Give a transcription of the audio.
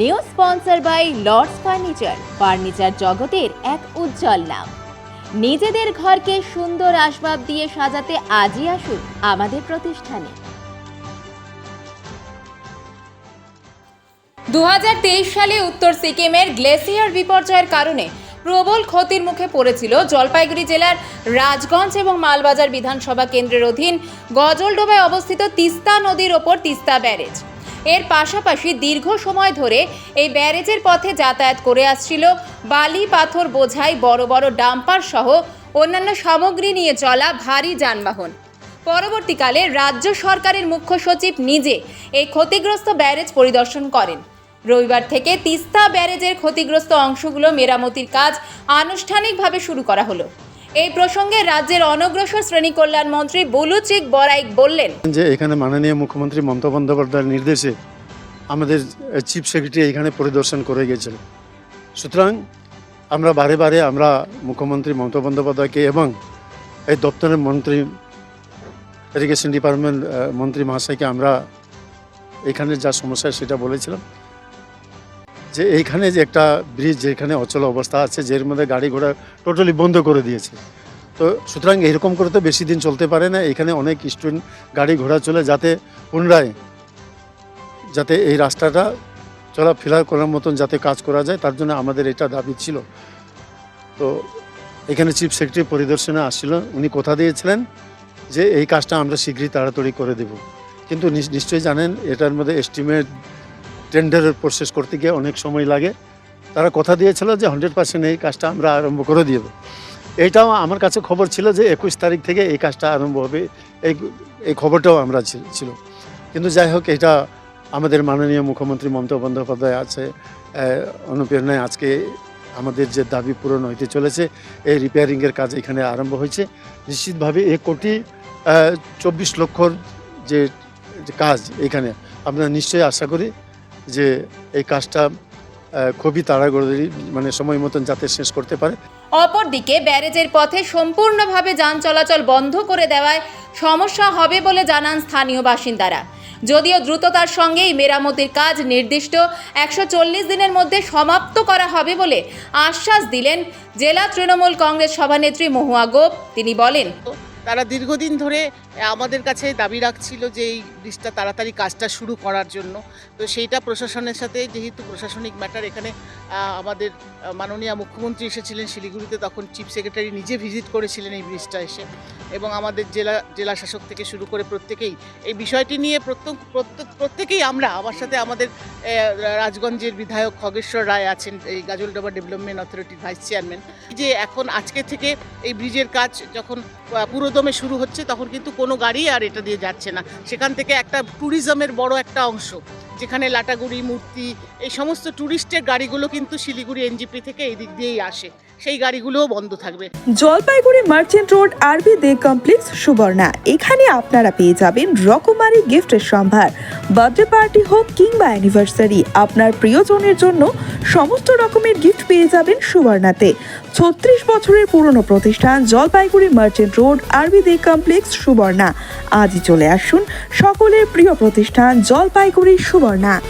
New sponsor by Lords furniture. Furniture জগতের এক উজ্জ্বল নাম। নিজেদের ঘরকে সুন্দর আসবাব দিয়ে সাজাতে আজই আসুন আমাদের প্রতিষ্ঠানে। দু হাজার তেইশ সালে উত্তর সিকিমের গ্লেসিয়ার বিপর্যয়ের কারণে প্রবল ক্ষতির মুখে পড়েছিল জলপাইগুড়ি জেলার রাজগঞ্জ এবং মালবাজার বিধানসভা কেন্দ্রের অধীন গজলডোবায় অবস্থিত তিস্তা নদীর ওপর তিস্তা ব্যারেজ। এর পাশাপাশি দীর্ঘ সময় ধরে এই ব্যারেজের পথে যাতায়াত করে আসছিল। বালি পাথর বোঝাই বড় বড় ডাম্পার সহ অন্যান্য সামগ্রী নিয়ে চলা ভারী যানবাহন। পরবর্তীকালে রাজ্য সরকারের মুখ্য সচিব নিজে এই ক্ষতিগ্রস্ত ব্যারেজ পরিদর্শন করেন। রবিবার থেকে তিস্তা ব্যারেজের ক্ষতিগ্রস্ত অংশগুলো মেরামতির কাজ আনুষ্ঠানিকভাবে শুরু করা হলো। এই প্রসঙ্গে রাজ্যের অনগ্রসর শ্রেণি কল্যাণ মন্ত্রী বুলুচিক বরাইক বললেন। যে এখানে মাননীয় মুখ্যমন্ত্রী মমতা বন্দ্যোপাধ্যায়ের নির্দেশে আমাদের চিফ সেক্রেটারি এখানে পরিদর্শন করে গেছিল সুতরাং আমরা বারে বারে আমরা মুখ্যমন্ত্রী মমতা বন্দ্যোপাধ্যায়কে এবং এই দপ্তরের মন্ত্রী, ইরিগেশন ডিপার্টমেন্ট মন্ত্রী মহাশয়কে আমরা এখানে যা সমস্যা সেটা বলেছিলাম। যে এইখানে যে একটা ব্রিজ যেখানে অচল অবস্থা আছে, যের মধ্যে গাড়ি ঘোড়া টোটালি বন্ধ করে দিয়েছে। তো সুতরাং এরকম করে তো বেশি দিন চলতে পারে না। এখানে অনেক স্টুডেন্ট গাড়ি ঘোড়া চলে যাতে পুনরায় যাতে এই রাস্তাটা চলাফেরা করার মতন যাতে কাজ করা যায়, তার জন্য আমাদের এটা দাবি ছিল। তো এখানে চিফ সেক্রেটারি পরিদর্শনে আসছিল, উনি কথা দিয়েছিলেন যে এই কাজটা আমরা শীঘ্রই তাড়াতাড়ি করে দেব। কিন্তু নিশ- নিশ্চয়ই জানেন, এটার মধ্যে এস্টিমেট টেন্ডারের প্রসেস করতে গিয়ে অনেক সময় লাগে। তারা কথা দিয়েছিল যে হান্ড্রেড পার্সেন্ট এই কাজটা আমরা আরম্ভ করে দেব। এইটাও আমার কাছে খবর ছিল যে একুশ তারিখ থেকে এই কাজটা আরম্ভ হবে। এই এই খবরটাও আমরা ছিল। কিন্তু যাই হোক, এটা আমাদের মাননীয় মুখ্যমন্ত্রী মমতা বন্দ্যোপাধ্যায় আছে অনুপ্রেরণায় আজকে আমাদের যে দাবি পূরণ হইতে চলেছে, এই রিপেয়ারিংয়ের কাজ এখানে আরম্ভ হয়েছে। নিশ্চিতভাবে এক কোটি চব্বিশ লক্ষর যে যে কাজ এখানে আমরা নিশ্চয়ই আশা করি যে এই কাজটা খুবই তাড়াতাড়ি মানে সময় মতন যাতে শেষ করতে পারে। অপরদিকে ব্যারেজের পথে সম্পূর্ণভাবে যান চলাচল বন্ধ করে দেওয়ায় সমস্যা হবে বলে জানান স্থানীয় বাসিন্দারা। যদিও দ্রুততার সঙ্গে এই মেরামতির কাজ নির্দিষ্ট, একশো চল্লিশ দিনের মধ্যে সমাপ্ত করা হবে বলে আশ্বাস দিলেন জেলা তৃণমূল কংগ্রেস সভানেত্রী মহুয়া গোপ। তিনি বলেন তারা দীর্ঘদিন ধরে আমাদের কাছে দাবি রাখছিল যে এই ব্রিজটা তাড়াতাড়ি কাজটা শুরু করার জন্য। তো সেইটা প্রশাসনের সাথে যেহেতু প্রশাসনিক ম্যাটার এখানে আমাদের মাননীয় মুখ্যমন্ত্রী এসেছিলেন শিলিগুড়িতে তখন চিফ সেক্রেটারি নিজে ভিজিট করেছিলেন এই ব্রিজটা এসে। এবং আমাদের জেলা জেলা শাসক থেকে শুরু করে প্রত্যেকেই এই বিষয়টি নিয়ে প্রত্যেক প্রত্যেক প্রত্যেকেই আমরা আমার সাথে আমাদের রাজগঞ্জের বিধায়ক খগেশ্বর রায় আছেন এই গাজলডোবা ডেভেলপমেন্ট অথরিটির ভাইস চেয়ারম্যান। যে এখন আজকে থেকে এই ব্রিজের কাজ যখন আহ, পুরোদমে শুরু হচ্ছে, তখন কিন্তু কোনো গাড়ি আর এটা দিয়ে যাচ্ছে না। সেখান থেকে একটা ট্যুরিজমের বড় একটা অংশ। যেখানে লাটাগুড়ি, মূর্তি, এই সমস্ত ট্যুরিস্টের গাড়িগুলো কিন্তু শিলিগুড়ি এনজিপি থেকে এই দিক দিয়েই আসে। সেই গাড়িগুলোও বন্ধ থাকবে। জলপাইগুড়ি মার্চেন্ট রোড, আরবি দে কমপ্লেক্স, সুবর্ণা। এখানে আপনারা পেয়ে যাবেন রকমারি গিফটের সম্ভার। বার্থডে পার্টি হোক কিংবা অ্যানিভার্সারি আপনার প্রিয়জনের জন্য সমস্ত রকমের গিফট পেয়ে যাবেন সুবর্ণাতে। ছত্রিশ বছরের পুরনো প্রতিষ্ঠান জলপাইগুড়ি মার্চেন্ট রোড, আরবি দে কমপ্লেক্স, সুবর্ণা। আজই চলে আসুন সকলের প্রিয় প্রতিষ্ঠান জলপাইগুড়ি সুবর্ণা। 尔纳